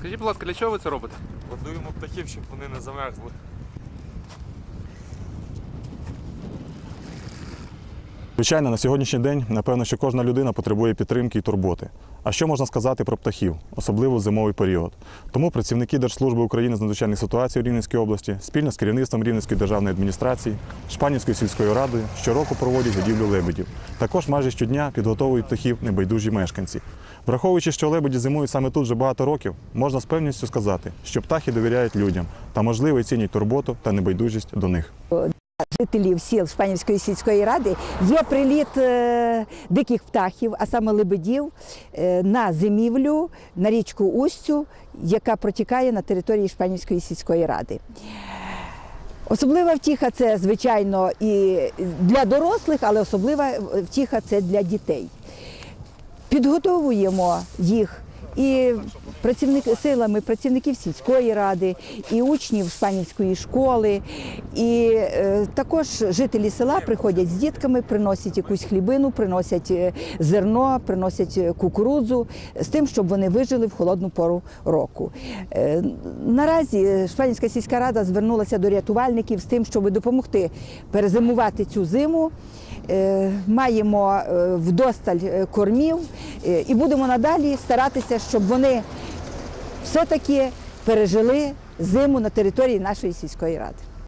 Скажіть, будь ласка, для чого ви це робите? Годуємо птахів, щоб вони не замерзли. Звичайно, на сьогоднішній день, напевно, що кожна людина потребує підтримки і турботи. А що можна сказати про птахів, особливо в зимовий період? Тому працівники Держслужби України з надзвичайних ситуацій у Рівненській області спільно з керівництвом Рівненської державної адміністрації, Шпанівською сільською радою щороку проводять годівлю лебедів. Також майже щодня підготовують птахів небайдужі мешканці. Враховуючи, що лебеді зимують саме тут вже багато років, можна з певністю сказати, що птахи довіряють людям та, можливо, і цінять турботу та небайдужість до них. Жителів сіл Шпанівської сільської ради є приліт е, диких птахів, а саме лебедів, е, на зимівлю на річку Устю, яка протікає на території Шпанівської сільської ради. Особлива втіха це, звичайно, і для дорослих, але особлива втіха це для дітей. Підготовуємо їх і працівник, силами працівників сільської ради, і учнів Шпанівської школи, і е, також жителі села приходять з дітками, приносять якусь хлібину, приносять е, зерно, приносять е, кукурудзу з тим, щоб вони вижили в холодну пору року. Е, наразі Шпанівська сільська рада звернулася до рятувальників з тим, щоб допомогти перезимувати цю зиму. Е, Маємо вдосталь кормів і будемо надалі старатися, щоб вони все-таки пережили зиму на території нашої сільської ради.